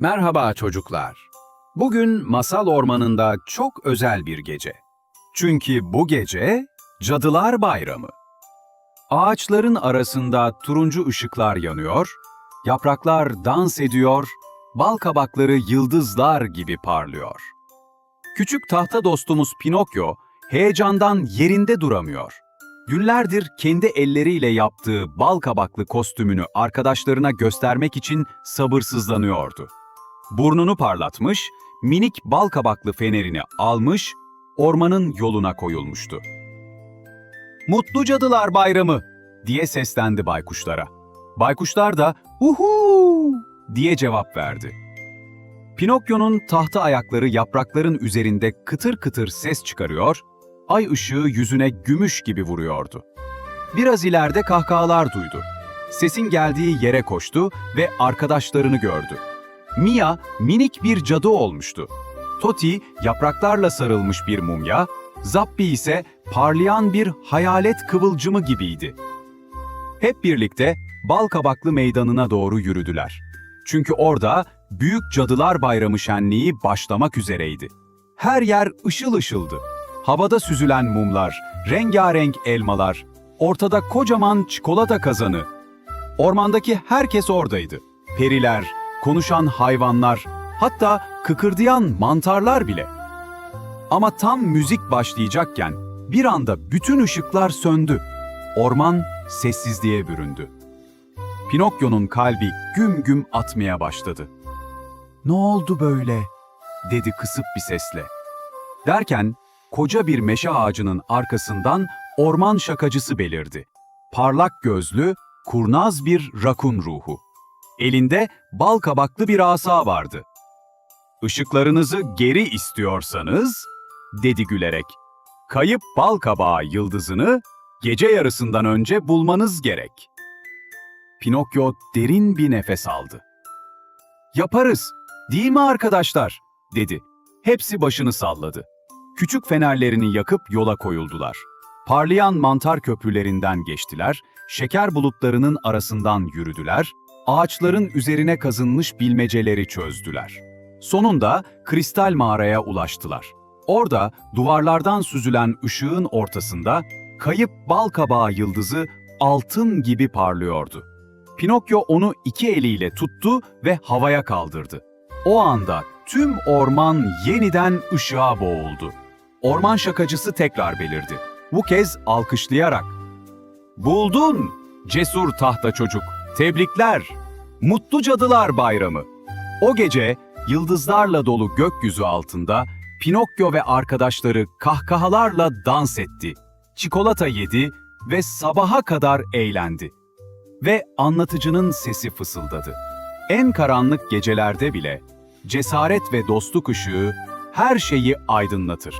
Merhaba çocuklar. Bugün masal ormanında çok özel bir gece. Çünkü bu gece Cadılar Bayramı. Ağaçların arasında turuncu ışıklar yanıyor, yapraklar dans ediyor, bal kabakları yıldızlar gibi parlıyor. Küçük tahta dostumuz Pinokyo heyecandan yerinde duramıyor. Günlerdir kendi elleriyle yaptığı bal kabaklı kostümünü arkadaşlarına göstermek için sabırsızlanıyordu. Burnunu parlatmış, minik bal kabaklı fenerini almış, ormanın yoluna koyulmuştu. Mutlu Cadılar Bayramı diye seslendi baykuşlara. Baykuşlar da uhu diye cevap verdi. Pinokyo'nun tahta ayakları yaprakların üzerinde kıtır kıtır ses çıkarıyor, ay ışığı yüzüne gümüş gibi vuruyordu. Biraz ileride kahkahalar duydu. Sesin geldiği yere koştu ve arkadaşlarını gördü. Mia minik bir cadı olmuştu. Toti yapraklarla sarılmış bir mumya, Zappi ise parlayan bir hayalet kıvılcımı gibiydi. Hep birlikte bal kabaklı meydanına doğru yürüdüler. Çünkü orada Büyük Cadılar Bayramı şenliği başlamak üzereydi. Her yer ışıl ışıldı. Havada süzülen mumlar, rengarenk elmalar, ortada kocaman çikolata kazanı. Ormandaki herkes oradaydı. Periler, konuşan hayvanlar, hatta kıkırdayan mantarlar bile. Ama tam müzik başlayacakken bir anda bütün ışıklar söndü. Orman sessizliğe büründü. Pinokyo'nun kalbi güm güm atmaya başladı. "Ne oldu böyle?" dedi kısık bir sesle. Derken koca bir meşe ağacının arkasından orman şakacısı belirdi. Parlak gözlü, kurnaz bir rakun ruhu. Elinde bal kabaklı bir asa vardı. Işıklarınızı geri istiyorsanız, dedi gülerek, kayıp bal kabağı yıldızını gece yarısından önce bulmanız gerek. Pinokyo derin bir nefes aldı. Yaparız, değil mi arkadaşlar? dedi. Hepsi başını salladı. Küçük fenerlerini yakıp yola koyuldular. Parlayan mantar köprülerinden geçtiler, şeker bulutlarının arasından yürüdüler, ağaçların üzerine kazınmış bilmeceleri çözdüler. Sonunda kristal mağaraya ulaştılar. Orada duvarlardan süzülen ışığın ortasında kayıp bal kabağı yıldızı altın gibi parlıyordu. Pinokyo onu iki eliyle tuttu ve havaya kaldırdı. O anda tüm orman yeniden ışığa boğuldu. Orman şakacısı tekrar belirdi. Bu kez alkışlayarak. Buldun, cesur tahta çocuk. Tebrikler. Mutlu Cadılar Bayramı. O gece yıldızlarla dolu gökyüzü altında Pinokyo ve arkadaşları kahkahalarla dans etti. Çikolata yedi ve sabaha kadar eğlendi. Ve anlatıcının sesi fısıldadı. En karanlık gecelerde bile cesaret ve dostluk ışığı her şeyi aydınlatır.